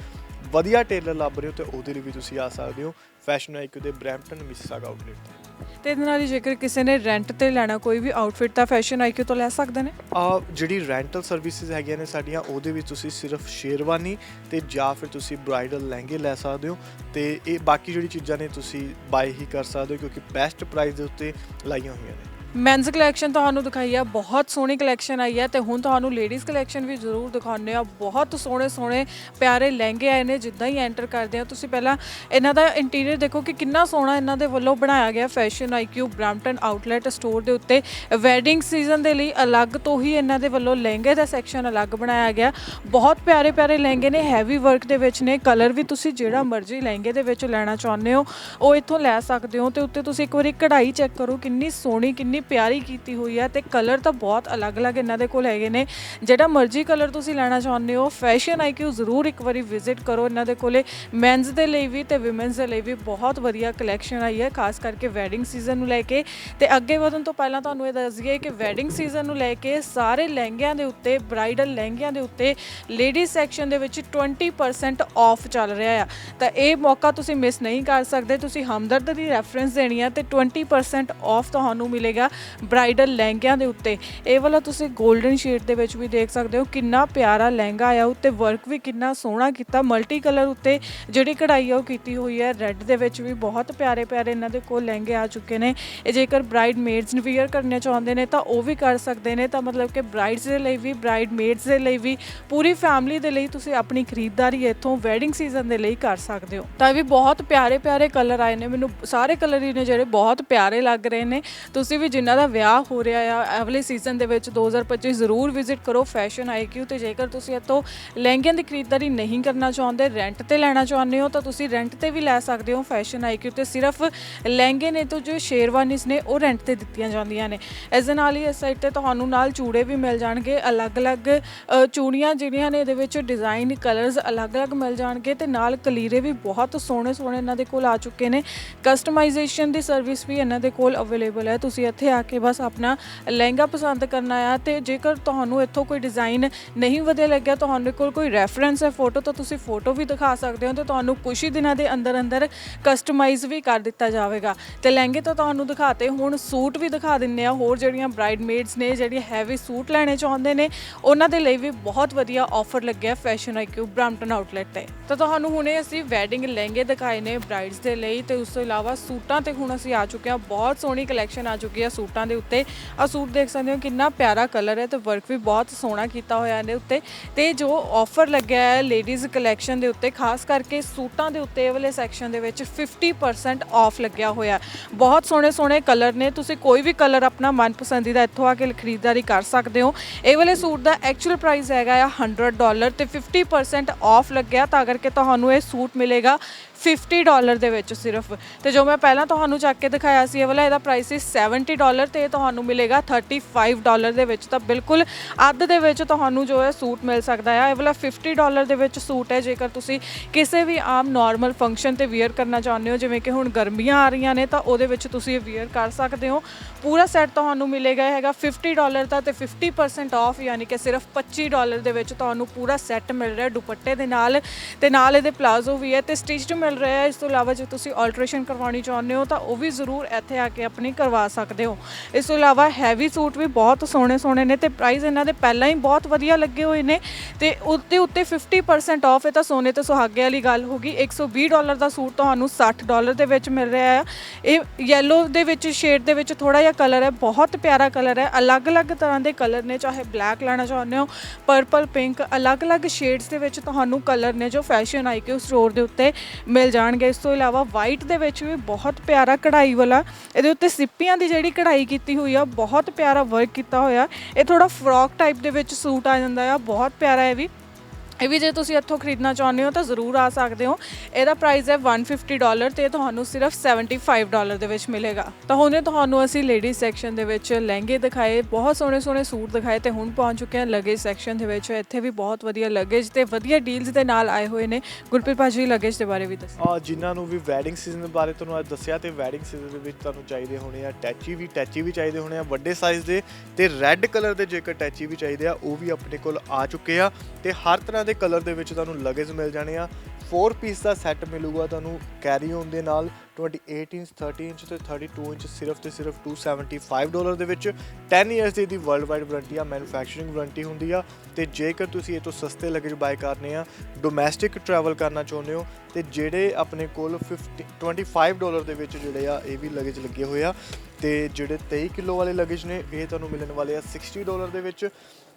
ਵਧੀਆ ਟੇਲਰ ਲੱਭ ਰਹੇ ਹੋ ਤੇ ਉਹਦੇ ਲਈ ਵੀ ਤੁਸੀਂ ਆ ਸਕਦੇ ਹੋ। ਫੈਸ਼ਨ ਆਈਕੂ ਦੇ ਬ੍ਰੈਂਪਟਨ ਮਿਸਿਸਾਗਾ ਆਊਟਲੈਟ ਤੇ। ਤੇ ਇਹਦੇ ਨਾਲ ਹੀ ਜੇਕਰ ਕਿਸੇ ਨੇ ਰੈਂਟ ਤੇ ਲੈਣਾ ਕੋਈ ਵੀ ਆਊਟਫਿਟ ਤਾਂ ਫੈਸ਼ਨ ਆਈਕਿਊ ਤੋਂ ਲੈ ਸਕਦੇ ਨੇ? ਆ ਜਿਹੜੀ ਰੈਂਟਲ ਸਰਵਿਸਿਜ਼ ਹੈਗੀਆਂ ਨੇ ਸਾਡੀਆਂ ਉਹਦੇ ਵਿੱਚ ਤੁਸੀਂ ਸਿਰਫ ਸ਼ੇਰਵਾਨੀ ਤੇ ਜਾਂ ਫਿਰ ਤੁਸੀਂ ਬ੍ਰਾਈਡਲ ਲਹਿੰਗੇ ਲੈ ਸਕਦੇ ਹੋ ਤੇ ਇਹ ਬਾਕੀ ਜਿਹੜੀ ਚੀਜ਼ਾਂ ਨੇ ਤੁਸੀਂ ਬਾਈ ਹੀ ਕਰ ਸਕਦੇ ਹੋ ਕਿਉਂਕਿ ਬੈਸਟ ਪ੍ਰਾਈਸ ਦੇ ਉੱਤੇ ਲਾਈਆਂ ਹੋਈਆਂ ਨੇ। ਮੈਨਸ ਕਲੈਕਸ਼ਨ ਤੁਹਾਨੂੰ ਦਿਖਾਈ ਆ, ਬਹੁਤ ਸੋਹਣੀ ਕਲੈਕਸ਼ਨ ਆਈ ਹੈ ਤੇ ਹੁਣ ਤੁਹਾਨੂੰ ਲੇਡੀਜ਼ ਕਲੈਕਸ਼ਨ ਵੀ ਜ਼ਰੂਰ ਦਿਖਾਉਂਦੇ ਆ। ਬਹੁਤ ਸੋਹਣੇ ਸੋਹਣੇ ਪਿਆਰੇ ਲਹਿੰਗੇ ਆਏ ਨੇ, ਜਿੱਦਾਂ ਹੀ ਐਂਟਰ ਕਰਦੇ ਆ। ਤੁਸੀਂ ਪਹਿਲਾਂ ਇਹਨਾਂ ਦਾ ਇੰਟੀਰੀਅਰ ਦੇਖੋ ਕਿ ਕਿੰਨਾ ਸੋਹਣਾ ਇਹਨਾਂ ਦੇ ਵੱਲੋਂ ਬਣਾਇਆ ਗਿਆ fashion IQ Brampton outlet store ਦੇ ਉੱਤੇ। ਵੈਡਿੰਗ ਸੀਜ਼ਨ ਦੇ ਲਈ ਅਲੱਗ ਤੋਂ ਹੀ ਇਹਨਾਂ ਦੇ ਵੱਲੋਂ ਲਹਿੰਗੇ ਦਾ ਸੈਕਸ਼ਨ ਅਲੱਗ ਬਣਾਇਆ ਗਿਆ। ਬਹੁਤ ਪਿਆਰੇ ਪਿਆਰੇ ਲਹਿੰਗੇ ਨੇ ਹੈਵੀ ਵਰਕ ਦੇ ਵਿੱਚ ਨੇ। ਕਲਰ ਵੀ ਤੁਸੀਂ ਜਿਹੜਾ ਮਰਜ਼ੀ ਲਹਿੰਗੇ ਦੇ ਵਿੱਚ ਲੈਣਾ ਚਾਹੁੰਦੇ ਹੋ, ਉਹ ਇੱਥੋਂ ਲੈ ਸਕਦੇ ਹੋ ਤੇ ਉੱਤੇ ਤੁਸੀਂ ਇੱਕ ਵਾਰੀ ਕਢਾਈ ਚੈੱਕ ਕਰੋ ਕਿੰਨੀ ਸੋਹਣੀ, ਕਿੰਨੀ ਪਿਆਰੀ ਕੀਤੀ ਹੋਈ ਹੈ ਤੇ ਕਲਰ ਤਾਂ ਬਹੁਤ ਅਲੱਗ-ਅਲੱਗ ਇਹਨਾਂ ਦੇ ਕੋਲ ਹੈਗੇ ਨੇ। ਜਿਹੜਾ ਮਰਜ਼ੀ ਕਲਰ ਤੁਸੀਂ ਲੈਣਾ ਚਾਹੁੰਦੇ ਹੋ ਫੈਸ਼ਨ ਆਈਕਿਊ ਜ਼ਰੂਰ ਇੱਕ ਵਾਰੀ ਵਿਜ਼ਿਟ ਕਰੋ ਇਹਨਾਂ ਦੇ ਕੋਲੇ। ਮੈਨਸ ਦੇ ਲਈ ਵੀ ਤੇ ਔਮਨਸ ਦੇ ਲਈ ਵੀ ਬਹੁਤ ਵਧੀਆ ਕਲੈਕਸ਼ਨ ਆਈ ਹੈ, ਖਾਸ ਕਰਕੇ ਵੈਡਿੰਗ ਸੀਜ਼ਨ ਨੂੰ ਲੈ ਕੇ। ਤੇ ਅੱਗੇ ਵਧਣ ਤੋਂ ਪਹਿਲਾਂ ਤੁਹਾਨੂੰ ਇਹ ਦੱਸ ਦਈਏ ਕਿ ਵੈਡਿੰਗ ਸੀਜ਼ਨ ਨੂੰ ਲੈ ਕੇ ਸਾਰੇ ਲਹਿੰਗਿਆਂ ਦੇ ਉੱਤੇ ਬ੍ਰਾਈਡਲ ਲਹਿੰਗਿਆਂ ਦੇ ਉੱਤੇ ਲੇਡੀ ਸੈਕਸ਼ਨ ਦੇ ਵਿੱਚ 20% ਆਫ ਚੱਲ ਰਿਹਾ ਆ। ਤਾਂ ਇਹ ਮੌਕਾ ਤੁਸੀਂ ਮਿਸ ਨਹੀਂ ਕਰ ਸਕਦੇ, ਤੁਸੀਂ ਹਮਦਰਦ ਦੀ ਰੈਫਰੈਂਸ ਦੇਣੀ ਹੈ ਤੇ 20% ਆਫ ਤੁਹਾਨੂੰ ਮਿਲੇਗਾ। ਬ੍ਰਾਈਡਲ ਲਹਿੰਗਿਆਂ ਦੇ ਉੱਤੇ। ਇਹ ਵਾਲਾ ਤੁਸੀਂ 골ਡਨ ਸ਼ੇਡ ਦੇ ਵਿੱਚ ਵੀ ਦੇਖ ਸਕਦੇ ਹੋ, ਕਿੰਨਾ ਪਿਆਰਾ ਲਹਿੰਗਾ ਆ ਉੱਤੇ ਵਰਕ ਵੀ ਕਿੰਨਾ ਸੋਹਣਾ ਕੀਤਾ ਮਲਟੀ ਕਲਰ ਉੱਤੇ ਜਿਹੜੀ ਕਢਾਈ ਆ ਉਹ ਕੀਤੀ ਹੋਈ ਹੈ ਰੈੱਡ ਦੇ ਵਿੱਚ ਵੀ ਬਹੁਤ ਪਿਆਰੇ ਪਿਆਰੇ ਇਹਨਾਂ ਦੇ ਕੋਲ ਲਹਿੰਗੇ ਆ ਚੁੱਕੇ ਨੇ। ਇਹ ਜੇਕਰ ਬ੍ਰਾਈਡ ਮੇਡਸ ਨੂੰ ਵੀਅਰ ਕਰਨੇ ਚਾਹੁੰਦੇ ਨੇ, ਤਾਂ ਉਹ ਵੀ ਕਰ ਸਕਦੇ ਨੇ, ਤਾਂ ਮਤਲਬ ਕਿ ਬ੍ਰਾਈਡਸ ਦੇ ਲਈ ਵੀ ਬ੍ਰਾਈਡ ਮੇਡਸ ਦੇ ਲਈ ਵੀ, ਪੂਰੀ ਫੈਮਿਲੀ ਦੇ ਲਈ ਤੁਸੀਂ ਆਪਣੀ ਖਰੀਦਦਾਰੀ ਇੱਥੋਂ ਵੈਡਿੰਗ ਸੀਜ਼ਨ ਦੇ ਲਈ ਕਰ ਸਕਦੇ ਹੋ। ਤਾਂ ਇਹ ਵੀ ਬਹੁਤ ਪਿਆਰੇ ਪਿਆਰੇ ਕਲਰ ਆਏ ਨੇ, ਮੈਨੂੰ ਸਾਰੇ ਕਲਰ ਹੀ ਨੇ ਜਿਹੜੇ ਬਹੁਤ ਪਿਆਰੇ ਲੱਗ ਰਹੇ ਨੇ। ਤੁਸੀਂ ਵੀ ਜਿਨ੍ਹਾਂ ਦਾ ਵਿਆਹ ਹੋ ਰਿਹਾ ਆ, ਅਗਲੇ ਸੀਜ਼ਨ ਦੇ ਵਿੱਚ 2025 ਜ਼ਰੂਰ ਵਿਜ਼ਿਟ ਕਰੋ ਫੈਸ਼ਨ ਆਈਕਿਊ ਤੇ। ਜੇਕਰ ਤੁਸੀਂ ਇੱਥੋਂ ਲਹਿੰਗਿਆਂ ਦੀ ਖਰੀਦਦਾਰੀ ਨਹੀਂ ਕਰਨਾ ਚਾਹੁੰਦੇ ਰੈਂਟ ਤੇ ਲੈਣਾ ਚਾਹੁੰਦੇ ਹੋ, ਤਾਂ ਤੁਸੀਂ ਰੈਂਟ ਤੇ ਵੀ ਲੈ ਸਕਦੇ ਹੋ ਫੈਸ਼ਨ ਆਈਕਿਊ ਤੇ। ਸਿਰਫ ਲਹਿੰਗੇ ਨੇ ਤੋਂ ਜੋ ਸ਼ੇਰਵਾਨੀਜ਼ ਨੇ, ਉਹ ਰੈਂਟ ਤੇ ਦਿੱਤੀਆਂ ਜਾਂਦੀਆਂ ਨੇ। ਇਸ ਦੇ ਨਾਲ ਹੀ ਇਸ ਸਾਈਡ ਤੇ ਤੁਹਾਨੂੰ ਨਾਲ ਚੂੜੇ ਵੀ ਮਿਲ ਜਾਣਗੇ, ਅਲੱਗ-ਅਲੱਗ ਚੂੜੀਆਂ ਜਿਹੜੀਆਂ ਨੇ, ਇਹਦੇ ਵਿੱਚ ਡਿਜ਼ਾਈਨ ਕਲਰਸ ਅਲੱਗ-ਅਲੱਗ ਮਿਲ ਜਾਣਗੇ ਤੇ ਨਾਲ ਕਲੀਰੇ ਵੀ ਬਹੁਤ ਸੋਹਣੇ ਸੋਹਣੇ ਇਹਨਾਂ ਦੇ ਕੋਲ ਆ ਚੁੱਕੇ ਨੇ। ਕਸਟਮਾਈਜ਼ੇਸ਼ਨ ਦੀ ਸਰਵਿਸ ਵੀ ਇਹਨਾਂ ਦੇ ਕੋਲ ਅਵੇਲੇਬਲ ਹੈ। ਤੁਸੀਂ ਇੱਥੇ ਆ ਕੇ ਬਸ ਆਪਣਾ ਲਹਿੰਗਾ ਪਸੰਦ ਕਰਨਾ ਆ ਤੇ ਜੇਕਰ ਤੁਹਾਨੂੰ ਇੱਥੋਂ ਕੋਈ ਡਿਜ਼ਾਈਨ ਨਹੀਂ ਵਧੀਆ ਲੱਗਿਆ ਤੁਹਾਨੂੰ ਕੋਲ ਕੋਈ ਰੈਫਰੈਂਸ ਹੈ ਫੋਟੋ ਤਾਂ ਤੁਸੀਂ ਫੋਟੋ ਵੀ ਦਿਖਾ ਸਕਦੇ ਹੋ ਤੇ ਤੁਹਾਨੂੰ ਕੁਝ ਹੀ ਦਿਨਾਂ ਦੇ ਅੰਦਰ ਅੰਦਰ ਕਸਟਮਾਈਜ਼ ਵੀ ਕਰ ਦਿੱਤਾ ਜਾਵੇਗਾ। ਤੇ ਲਹਿੰਗੇ ਤਾਂ ਤੁਹਾਨੂੰ ਦਿਖਾਤੇ, ਹੁਣ ਸੂਟ ਵੀ ਦਿਖਾ ਦਿੰਨੇ ਆ, ਹੋਰ ਜਿਹੜੀਆਂ ਬ੍ਰਾਈਡ ਮੇਡਸ ਨੇ ਜਿਹੜੀ ਹੈਵੀ ਸੂਟ ਲੈਣੇ ਚਾਹੁੰਦੇ ਨੇ, ਉਹਨਾਂ ਦੇ ਲਈ ਵੀ ਬਹੁਤ ਵਧੀਆ ਆਫਰ ਲੱਗਿਆ ਫੈਸ਼ਨ ਆਈਕਿਊ ਬ੍ਰਾਂਪਟਨ ਆਊਟਲੈਟ ਤੇ। ਤਾਂ ਤੁਹਾਨੂੰ ਹੁਣੇ ਅਸੀਂ ਵੈਡਿੰਗ ਲਹਿੰਗੇ ਦਿਖਾਏ ਨੇ ਬ੍ਰਾਈਡਸ ਦੇ ਲਈ ਤੇ ਉਸ ਤੋਂ ਇਲਾਵਾ ਸੂਟਾਂ ਤੇ ਹੁਣ ਅਸੀਂ ਆ ਚੁੱਕੇ ਹਾਂ, ਬਹੁਤ ਸੋਹਣੀ ਕਲੈਕਸ਼ਨ ਆ ਚੁੱਕੀ ਆ ਸੂਟਾਂ ਦੇ ਉੱਤੇ। ਆ ਸੂਟ ਦੇਖ ਸਕਦੇ ਹੋ, ਕਿੰਨਾ ਪਿਆਰਾ ਕਲਰ ਹੈ ਤੇ ਵਰਕ ਵੀ ਬਹੁਤ ਸੋਹਣਾ ਕੀਤਾ ਹੋਇਆ ਇਹਦੇ ਉੱਤੇ। ਤੇ ਜੋ ਆਫਰ ਲੱਗਿਆ ਹੈ ਲੇਡੀਜ਼ ਕਲੈਕਸ਼ਨ ਦੇ ਉੱਤੇ, ਖਾਸ ਕਰਕੇ ਸੂਟਾਂ ਦੇ ਉੱਤੇ ਇਹ ਵਾਲੇ ਸੈਕਸ਼ਨ ਦੇ ਵਿੱਚ 50% ਆਫ ਲੱਗਿਆ ਹੋਇਆ ਬਹੁਤ ਸੋਹਣੇ ਸੋਹਣੇ ਕਲਰ ਨੇ। ਤੁਸੀਂ ਕੋਈ ਵੀ ਕਲਰ ਆਪਣਾ ਮਨਪਸੰਦੀਦਾ ਇੱਥੋਂ ਆ ਕੇ ਖਰੀਦਦਾਰੀ ਕਰ ਸਕਦੇ ਹੋ। ਇਹ ਵਾਲੇ ਸੂਟ ਦਾ ਐਕਚੁਅਲ ਪ੍ਰਾਈਸ ਹੈਗਾ ਆ 100 ਡਾਲਰ ਤੇ 50% ਆਫ ਲੱਗਿਆ, ਤਾਂ ਕਰਕੇ ਤੁਹਾਨੂੰ ਇਹ ਸੂਟ ਮਿਲੇਗਾ 50 ਡਾਲਰ ਦੇ ਵਿੱਚ ਸਿਰਫ। ਤੇ ਜੋ ਮੈਂ ਪਹਿਲਾਂ ਤੁਹਾਨੂੰ ਚੱਕ ਕੇ ਦਿਖਾਇਆ ਸੀ, ਇਹ ਵਾਲਾ, ਇਹਦਾ ਪ੍ਰਾਈਸ ਸੀ 70 ਡਾਲਰ ਤੇ ਤੁਹਾਨੂੰ ਮਿਲੇਗਾ 35 ਡਾਲਰ ਦੇ ਵਿੱਚ ਤਾਂ ਬਿਲਕੁਲ ਅੱਧ ਦੇ ਵਿੱਚ ਤੁਹਾਨੂੰ ਜੋ ਹੈ ਸੂਟ ਮਿਲ ਸਕਦਾ ਹੈ। ਇਹ ਵਾਲਾ 50 ਡਾਲਰ ਦੇ ਵਿੱਚ ਸੂਟ ਹੈ। ਜੇਕਰ ਤੁਸੀਂ ਕਿਸੇ ਵੀ ਆਮ ਨਾਰਮਲ ਫੰਕਸ਼ਨ ਤੇ ਵੇਅਰ ਕਰਨਾ ਚਾਹੁੰਦੇ ਹੋ, ਜਿਵੇਂ ਕਿ ਹੁਣ ਗਰਮੀਆਂ ਆ ਰਹੀਆਂ ਨੇ, ਤਾਂ ਉਹਦੇ ਵਿੱਚ ਤੁਸੀਂ ਇਹ ਵੇਅਰ ਕਰ ਸਕਦੇ ਹੋ। ਪੂਰਾ ਸੈੱਟ ਤੁਹਾਨੂੰ ਮਿਲੇਗਾ ਹੈਗਾ 50 ਡਾਲਰ ਦਾ ਤੇ 50% ਆਫ ਯਾਨੀ ਕਿ ਸਿਰਫ 25 ਡਾਲਰ ਦੇ ਵਿੱਚ ਤੁਹਾਨੂੰ ਪੂਰਾ ਸੈੱਟ ਮਿਲ ਰਿਹਾ ਦੁਪੱਟੇ ਦੇ ਨਾਲ। ਤੇ ਨਾਲ ਇਹਦੇ ਪਲਾਜ਼ੋ ਵੀ ਹੈ ਤੇ ਸਟਿਚਡ ਮਿਲ ਰਿਹਾ ਹੈ। ਇਸ ਤੋਂ ਇਲਾਵਾ ਜੇ ਤੁਸੀਂ ਆਲਟਰੇਸ਼ਨ ਕਰਵਾਉਣੀ ਚਾਹੁੰਦੇ ਹੋ, ਤਾਂ ਉਹ ਵੀ ਜ਼ਰੂਰ ਇੱਥੇ ਆ ਕੇ ਆਪਣੀ ਕਰਵਾ ਸਕਦੇ ਹੋ। ਇਸ ਤੋਂ ਇਲਾਵਾ ਹੈਵੀ ਸੂਟ ਵੀ ਬਹੁਤ ਸੋਹਣੇ ਸੋਹਣੇ ਨੇ ਤੇ ਪ੍ਰਾਈਸ ਇਹਨਾਂ ਦੇ ਪਹਿਲਾਂ ਹੀ ਬਹੁਤ ਵਧੀਆ ਲੱਗੇ ਹੋਏ ਨੇ ਤੇ ਉੱਤੇ ਉੱਤੇ 50% ਆਫ ਇਹ ਤਾਂ ਸੋਨੇ ਤੇ ਸੁਹਾਗੇ ਵਾਲੀ ਗੱਲ ਹੋ ਗਈ। 120 ਡਾਲਰ ਦਾ ਸੂਟ ਤੁਹਾਨੂੰ 60 ਡਾਲਰ ਦੇ ਵਿੱਚ ਮਿਲ ਰਿਹਾ ਹੈ ਇਹ ਯੈਲੋ ਦੇ ਵਿੱਚ ਸ਼ੇਡ ਦੇ ਵਿੱਚ ਥੋੜਾ ਜਿਹਾ ਕਲਰ ਹੈ, ਬਹੁਤ ਪਿਆਰਾ ਕਲਰ ਹੈ। ਅਲੱਗ-ਅਲੱਗ ਤਰ੍ਹਾਂ ਦੇ ਕਲਰ ਨੇ, ਚਾਹੇ ਬਲੈਕ ਲੈਣਾ ਚਾਹੁੰਦੇ ਹੋ ਪਰਪਲ ਪਿੰਕ ਅਲੱਗ-ਅਲੱਗ ਸ਼ੇਡਸ ਦੇ ਵਿੱਚ ਤੁਹਾਨੂੰ ਕਲਰ ਨੇ ਜੋ ਫੈਸ਼ਨ ਆਈਕਿਊ ਸਟੋਰ ਦੇ ਉੱਤੇ ਮਿਲ ਜਾਣਗੇ। ਇਸ ਤੋਂ ਇਲਾਵਾ ਵਾਈਟ ਦੇ ਵਿੱਚ ਵੀ ਬਹੁਤ ਪਿਆਰਾ ਕਢਾਈ ਵਾਲਾ, ਇਹਦੇ ਉੱਤੇ ਸਿੱਪੀਆਂ ਦੀ ਜਿਹੜੀ ਕਢਾਈ ਕੀਤੀ ਹੋਈ ਆ, ਬਹੁਤ ਪਿਆਰਾ ਵਰਕ ਕੀਤਾ ਹੋਇਆ। ਇਹ ਥੋੜਾ ਫਰੋਕ ਟਾਈਪ ਦੇ ਵਿੱਚ ਸੂਟ ਆ ਜਾਂਦਾ ਆ, ਬਹੁਤ ਪਿਆਰਾ ਇਹ ਵੀ। ਇਹ ਵੀ ਜੇ ਤੁਸੀਂ ਇੱਥੋਂ ਖਰੀਦਣਾ ਚਾਹੁੰਦੇ ਹੋ ਤਾਂ ਜ਼ਰੂਰ ਆ ਸਕਦੇ ਹੋ। ਇਹਦਾ ਪ੍ਰਾਈਸ ਹੈ 150 ਡਾਲਰ ਤੇ ਇਹ ਤੁਹਾਨੂੰ ਸਿਰਫ 75 ਡਾਲਰ ਦੇ ਵਿੱਚ ਮਿਲੇਗਾ। ਤਾਂ ਹੁਣੇ ਤੁਹਾਨੂੰ ਅਸੀਂ ਲੇਡੀਜ਼ ਸੈਕਸ਼ਨ ਦੇ ਵਿੱਚ ਲਹਿੰਗੇ ਦਿਖਾਏ, ਬਹੁਤ ਸੋਹਣੇ ਸੋਹਣੇ ਸੂਟ ਦਿਖਾਏ ਤੇ ਹੁਣ ਪਹੁੰਚ ਚੁੱਕੇ ਹਾਂ ਲਗੇਜ ਸੈਕਸ਼ਨ ਦੇ ਵਿੱਚ। ਇੱਥੇ ਵੀ ਬਹੁਤ ਵਧੀਆ ਲਗੇਜ ਤੇ ਵਧੀਆ ਡੀਲਸ ਦੇ ਨਾਲ ਆਏ ਹੋਏ ਨੇ। ਗੁਰਪ੍ਰੀਤ ਭਾਜੀ ਲਗੇਜ ਦੇ ਬਾਰੇ ਵੀ ਦੱਸੋ। ਆ, ਜਿਨ੍ਹਾਂ ਨੂੰ ਵੀ ਵੈਡਿੰਗ ਸੀਜ਼ਨ ਬਾਰੇ ਤੁਹਾਨੂੰ ਅੱਜ ਦੱਸਿਆ ਤੇ ਵੈਡਿੰਗ ਸੀਜ਼ਨ ਦੇ ਵਿੱਚ ਤੁਹਾਨੂੰ ਚਾਹੀਦੇ ਹੋਣੇ ਆ ਟੈਚੀ ਵੀ ਟੈਚੀ ਵੀ ਚਾਹੀਦੇ ਹੋਣੇ ਆ ਵੱਡੇ ਸਾਈਜ਼ ਦੇ ਤੇ ਰੈੱਡ ਕਲਰ ਦੇ ਜੇਕਰ ਟੈਚੀ ਵੀ ਚਾਹੀਦੇ ਆ, ਉਹ ਵੀ ਆਪਣੇ ਕੋਲ ਆ ਚੁੱਕੇ ਆ ਤੇ ਹਰ ਤਰ੍ਹਾਂ ਦੇ ਕਲਰ ਦੇ ਵਿੱਚ ਤੁਹਾਨੂੰ ਲਗੇਜ ਮਿਲ ਜਾਣੇ ਆ। 4 ਪੀਸ ਦਾ ਸੈੱਟ ਮਿਲੂਗਾ ਤੁਹਾਨੂੰ ਕੈਰੀ ਔਨ ਦੇ ਨਾਲ। 28 ਇੰਚ 30 ਇੰਚ ਤੇ 32 ਇੰਚ ਸਿਰਫ ਤੇ ਸਿਰਫ 275 ਡਾਲਰ ਦੇ ਵਿੱਚ। 10 ਇਅਰਸ ਦੀ ਵਰਲਡ ਵਾਈਡ ਵਾਰੰਟੀ ਆ ਮੈਨੂਫੈਕਚਰਿੰਗ ਵਾਰੰਟੀ ਹੁੰਦੀ ਆ। ਤੇ ਜੇਕਰ ਤੁਸੀਂ ਇਹ ਤੋਂ ਸਸਤੇ ਲਗੇਜ ਬਾਈ ਕਰਨੇ ਆ ਡੋਮੈਸਟਿਕ ਟਰੈਵਲ ਕਰਨਾ ਚਾਹੁੰਦੇ ਹੋ, ਤੇ ਜਿਹੜੇ ਆਪਣੇ ਕੋਲ 50 25 ਡਾਲਰ ਦੇ ਵਿੱਚ ਜਿਹੜੇ ਆ, ਇਹ ਵੀ ਲਗੇਜ ਲੱਗੇ ਹੋਏ ਆ। ਤੇ ਜਿਹੜੇ 23 ਕਿਲੋ ਵਾਲੇ ਲਗੇਜ ਨੇ, ਇਹ ਤੁਹਾਨੂੰ ਮਿਲਣ ਵਾਲੇ ਆ 60 ਡਾਲਰ ਦੇ ਵਿੱਚ।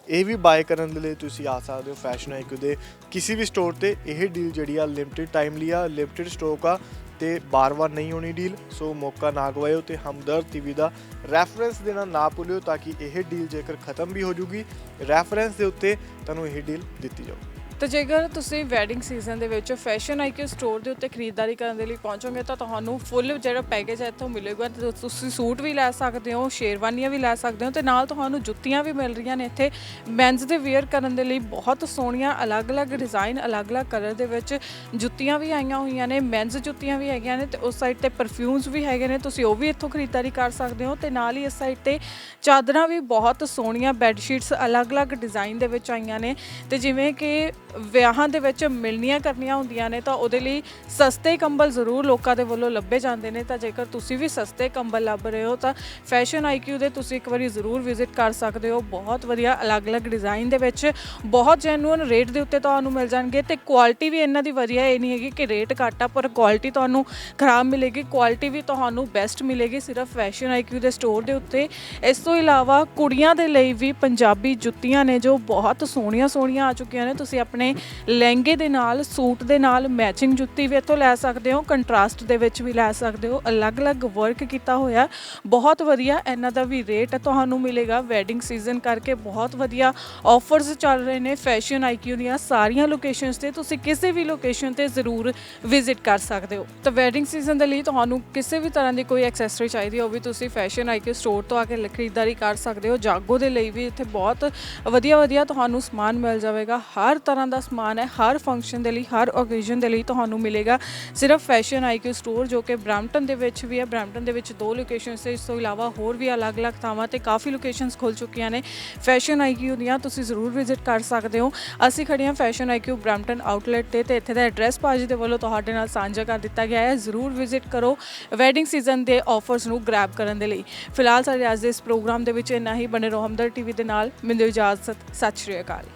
ਇਹ ਵੀ ਬਾਏ ਕਰਨ ਦੇ ਲਈ ਤੁਸੀਂ ਆ ਸਕਦੇ ਹੋ ਫੈਸ਼ਨ ਆਈਕੂ ਦੇ ਕਿਸੇ ਵੀ ਸਟੋਰ ਤੇ ਇਹ ਡੀਲ ਜਿਹੜੀ ਆ ਲਿਮਟਿਡ ਟਾਈਮ ਲਈ ਆ ਲਿਮਟਿਡ ਸਟਾਕ ਆ ਤੇ ਬਾਰ-ਬਾਰ ਨਹੀਂ ਹੋਣੀ ਡੀਲ ਸੋ ਮੌਕਾ ਨਾ ਗਵਾਇਓ ਤੇ ਹਮਦਰਦ ਟੀਵੀ ਦਾ ਰੈਫਰੈਂਸ ਦੇਣਾ ਨਾ ਭੁੱਲਿਓ ਤਾਂ ਕਿ ਇਹ ਡੀਲ ਜੇਕਰ ਖਤਮ ਵੀ ਹੋ ਜੂਗੀ ਰੈਫਰੈਂਸ ਦੇ ਉੱਤੇ ਤੁਹਾਨੂੰ ਇਹ ਡੀਲ ਦਿੱਤੀ ਜਾਊ। ਤਾਂ ਜੇਕਰ ਤੁਸੀਂ ਵੈਡਿੰਗ ਸੀਜ਼ਨ ਦੇ ਵਿੱਚ ਫੈਸ਼ਨ ਆਈਕਿਊ ਸਟੋਰ ਦੇ ਉੱਤੇ ਖਰੀਦਦਾਰੀ ਕਰਨ ਦੇ ਲਈ ਪਹੁੰਚੋਗੇ, ਤਾਂ ਤੁਹਾਨੂੰ ਫੁੱਲ ਜਿਹੜਾ ਪੈਕੇਜ ਹੈ ਇੱਥੋਂ ਮਿਲੇਗਾ। ਤੁਸੀਂ ਸੂਟ ਵੀ ਲੈ ਸਕਦੇ ਹੋ, ਸ਼ੇਰਵਾਨੀਆਂ ਵੀ ਲੈ ਸਕਦੇ ਹੋ ਤੇ ਨਾਲ ਤੁਹਾਨੂੰ ਜੁੱਤੀਆਂ ਵੀ ਮਿਲ ਰਹੀਆਂ ਨੇ ਇੱਥੇ। ਮੈਨਸ ਦੇ ਵੇਅਰ ਕਰਨ ਦੇ ਲਈ ਬਹੁਤ ਸੋਹਣੀਆਂ ਅਲੱਗ-ਅਲੱਗ ਡਿਜ਼ਾਈਨ ਅਲੱਗ-ਅਲੱਗ ਕਲਰ ਦੇ ਵਿੱਚ ਜੁੱਤੀਆਂ ਵੀ ਆਈਆਂ ਹੋਈਆਂ ਨੇ ਮੈਨਸ ਜੁੱਤੀਆਂ ਵੀ ਹੈਗੀਆਂ ਨੇ ਤੇ ਉਸ ਸਾਈਡ ਤੇ ਪਰਫਿਊਮਸ ਵੀ ਹੈਗੇ ਨੇ, ਤੁਸੀਂ ਉਹ ਵੀ ਇੱਥੋਂ ਖਰੀਦਦਾਰੀ ਕਰ ਸਕਦੇ ਹੋ ਤੇ ਨਾਲ ਹੀ ਇਸ ਸਾਈਡ ਤੇ ਚਾਦਰਾਂ ਵੀ ਬਹੁਤ ਸੋਹਣੀਆਂ ਬੈੱਡ ਸ਼ੀਟਸ ਅਲੱਗ-ਅਲੱਗ ਡਿਜ਼ਾਈਨ ਦੇ ਵਿੱਚ ਆਈਆਂ ਨੇ ਤੇ ਜਿਵੇਂ ਕਿ ਵਿਆਹਾਂ ਦੇ ਵਿੱਚ ਮਿਲਣੀਆਂ ਕਰਨੀਆਂ ਹੁੰਦੀਆਂ ਨੇ ਤਾਂ ਉਹਦੇ ਲਈ ਸਸਤੇ ਕੰਬਲ ਜ਼ਰੂਰ ਲੋਕਾਂ ਦੇ ਵੱਲੋਂ ਲੱਭੇ ਜਾਂਦੇ ਨੇ ਤਾਂ ਜੇਕਰ ਤੁਸੀਂ ਵੀ ਸਸਤੇ ਕੰਬਲ ਲੱਭ ਰਹੇ ਹੋ ਤਾਂ ਫੈਸ਼ਨ ਆਈਕਿਊ ਦੇ ਤੁਸੀਂ ਇੱਕ ਵਾਰੀ ਜ਼ਰੂਰ ਵਿਜ਼ਿਟ ਕਰ ਸਕਦੇ ਹੋ। ਬਹੁਤ ਵਧੀਆ ਅਲੱਗ-ਅਲੱਗ ਡਿਜ਼ਾਈਨ ਦੇ ਵਿੱਚ ਬਹੁਤ ਜੈਨੂਅਨ ਰੇਟ ਦੇ ਉੱਤੇ ਤੁਹਾਨੂੰ ਮਿਲ ਜਾਣਗੇ ਤੇ ਕੁਆਲਿਟੀ ਵੀ ਇਹਨਾਂ ਦੀ ਵਧੀਆ ਇਹ ਨਹੀਂ ਹੈਗੀ ਕਿ ਰੇਟ ਘੱਟ ਆ, ਪਰ ਕੁਆਲਿਟੀ ਤੁਹਾਨੂੰ ਖਰਾਬ ਮਿਲੇਗੀ ਕੁਆਲਿਟੀ ਵੀ ਤੁਹਾਨੂੰ ਬੈਸਟ ਮਿਲੇਗੀ ਸਿਰਫ ਫੈਸ਼ਨ ਆਈਕਿਊ ਦੇ ਸਟੋਰ ਦੇ ਉੱਤੇ। ਇਸ ਤੋਂ ਇਲਾਵਾ ਕੁੜੀਆਂ ਦੇ ਲਈ ਵੀ ਪੰਜਾਬੀ ਜੁੱਤੀਆਂ ਨੇ ਜੋ ਬਹੁਤ ਸੋਹਣੀਆਂ ਸੋਹਣੀਆਂ ਆ ਚੁੱਕੀਆਂ ਨੇ। ਤੁਸੀਂ ਆਪਣੇ ਲਹਿੰਗੇ ਦੇ ਨਾਲ, ਸੂਟ ਦੇ ਨਾਲ ਮੈਚਿੰਗ ਜੁੱਤੀ ਵੀ ਇੱਥੋਂ ਲੈ ਸਕਦੇ ਹੋ ਕੰਟਰਾਸਟ ਦੇ ਵਿੱਚ ਵੀ ਲੈ ਸਕਦੇ ਹੋ, ਅਲੱਗ-ਅਲੱਗ ਵਰਕ ਕੀਤਾ ਹੋਇਆ। ਬਹੁਤ ਵਧੀਆ ਇਹਨਾਂ ਦਾ ਵੀ ਰੇਟ ਤੁਹਾਨੂੰ ਮਿਲੇਗਾ। ਵੈਡਿੰਗ ਸੀਜ਼ਨ ਕਰਕੇ ਬਹੁਤ ਵਧੀਆ ਆਫਰਸ ਚੱਲ ਰਹੇ ਨੇ ਫੈਸ਼ਨ ਆਈਕਿਊ ਦੀਆਂ ਸਾਰੀਆਂ ਲੋਕੇਸ਼ਨਸ ਤੇ। ਤੁਸੀਂ ਕਿਸੇ ਵੀ ਲੋਕੇਸ਼ਨ ਤੇ ਜ਼ਰੂਰ ਵਿਜ਼ਿਟ ਕਰ ਸਕਦੇ ਹੋ। ਤਾਂ ਵੈਡਿੰਗ ਸੀਜ਼ਨ ਦੇ ਲਈ ਤੁਹਾਨੂੰ ਕਿਸੇ ਵੀ ਤਰ੍ਹਾਂ ਦੀ ਕੋਈ ਐਕਸੈਸਰੀ ਚਾਹੀਦੀ ਹੋਵੇ ਤੁਸੀਂ ਫੈਸ਼ਨ ਆਈਕਿਊ ਸਟੋਰ ਤੋਂ ਆ ਕੇ ਖਰੀਦਦਾਰੀ ਕਰ ਸਕਦੇ ਹੋ। ਜਾਗੋ ਦੇ ਲਈ ਵੀ ਇੱਥੇ ਬਹੁਤ ਵਧੀਆ ਵਧੀਆ ਤੁਹਾਨੂੰ ਸਮਾਨ ਮਿਲ ਜਾਵੇਗਾ। ਹਰ ਤਰ੍ਹਾਂ ਦਾ ਸਮਾਨ ਹੈ, ਹਰ ਫੰਕਸ਼ਨ ਦੇ ਲਈ, ਹਰ ਓਕੇਜ਼ਨ ਦੇ ਲਈ ਤੁਹਾਨੂੰ ਮਿਲੇਗਾ। ਸਿਰਫ ਫੈਸ਼ਨ ਆਈਕਿਊ ਸਟੋਰ ਜੋ ਕਿ ਬ੍ਰੈਂਪਟਨ ਦੇ ਵਿੱਚ ਵੀ ਹੈ, ਬ੍ਰੈਂਪਟਨ ਦੇ ਵਿੱਚ ਦੋ ਲੋਕੇਸ਼ਨਸ ਤੇ ਇਸ ਤੋਂ ਇਲਾਵਾ ਹੋਰ ਵੀ ਅਲੱਗ-ਅਲੱਗ ਥਾਵਾਂ ਤੇ ਕਾਫੀ ਲੋਕੇਸ਼ਨਸ ਖੁੱਲ ਚੁੱਕੀਆਂ ਨੇ। ਫੈਸ਼ਨ ਆਈਕਿਊ ਦੀਆਂ ਤੁਸੀਂ ਜ਼ਰੂਰ ਵਿਜ਼ਿਟ ਕਰ ਸਕਦੇ ਹੋ। ਅਸੀਂ ਖੜੇ ਹਾਂ ਫੈਸ਼ਨ ਆਈਕਿਊ ਬ੍ਰੈਂਪਟਨ ਆਊਟਲੈਟ ਤੇ ਤੇ ਇੱਥੇ ਦਾ ਐਡਰੈਸ ਭਾਜੀ ਦੇ ਵੱਲੋਂ ਤੁਹਾਡੇ ਨਾਲ ਸਾਂਝਾ ਕਰ ਦਿੱਤਾ ਗਿਆ ਹੈ। ਜ਼ਰੂਰ ਵਿਜ਼ਿਟ ਕਰੋ ਵੈਡਿੰਗ ਸੀਜ਼ਨ ਦੇ ਆਫਰਸ ਨੂੰ ਗ੍ਰੈਬ ਕਰਨ ਦੇ ਲਈ। ਫਿਲਹਾਲ ਸਾਡੇ ਅੱਜ ਦੇ ਇਸ ਪ੍ਰੋਗਰਾਮ ਦੇ ਵਿੱਚ ਇੰਨਾ ਹੀ। ਬਣੇ ਰਹੋ ਹਮਦਰ ਟੀਵੀ ਦੇ ਨਾਲ। ਮਿੰਦੋ ਇਜਾਜ਼ਤ। ਸਤਿ ਸ਼੍ਰੀ ਅਕਾਲ।